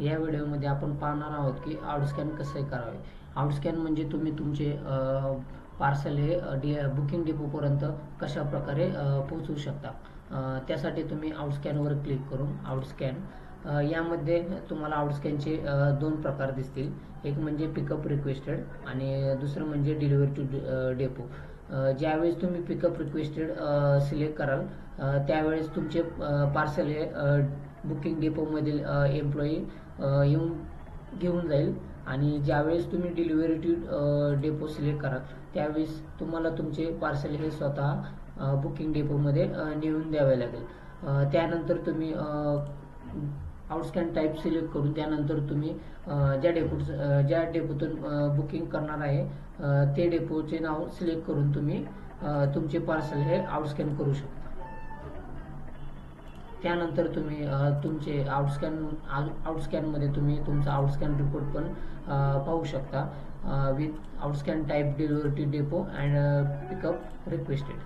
या व्हिडिओमध्ये आपण पाहणार आहोत की आउटस्कॅन कसे करावे. आउटस्कॅन म्हणजे तुम्ही तुमचे पार्सल हे डी बुकिंग डिपोपर्यंत कशा प्रकारे पोहोचवू शकता. त्यासाठी तुम्ही आउटस्कॅनवर क्लिक करून आउटस्कॅन यामध्ये तुम्हाला आउटस्कॅनचे दोन प्रकार दिसतील. एक म्हणजे पिकअप रिक्वेस्टेड आणि दुसरं म्हणजे डिलिव्हरी टू डेपो ज्यावेळेस तुम्ही पिकअप रिक्वेस्टेड सिलेक्ट कराल त्यावेळेस तुमचे पार्सल हे बुकिंग डेपोमधील एम्प्लॉई येऊन घेऊन जाईल. आणि ज्यावेळेस तुम्ही डिलिव्हरी टू डेपो सिलेक्ट करा त्यावेळेस तुम्हाला तुमचे पार्सल हे स्वतः बुकिंग डेपोमध्ये नेऊन द्यावे लागेल. त्यानंतर तुम्ही आउटस्कॅन टाईप सिलेक्ट करून त्यानंतर तुम्ही ज्या डेपो ज्या डेपोतून बुकिंग करणार आहे ते डेपोचे नाव सिलेक्ट करून तुम्ही तुमचे पार्सल हे आउटस्कॅन करू शकता. त्यानंतर तुम्ही तुमचे आउटस्कॅन आउटस्कॅनमध्ये तुम्ही तुमचा आउटस्कॅन रिपोर्ट पण पाहू शकता with outscan type delivery depot and pickup requested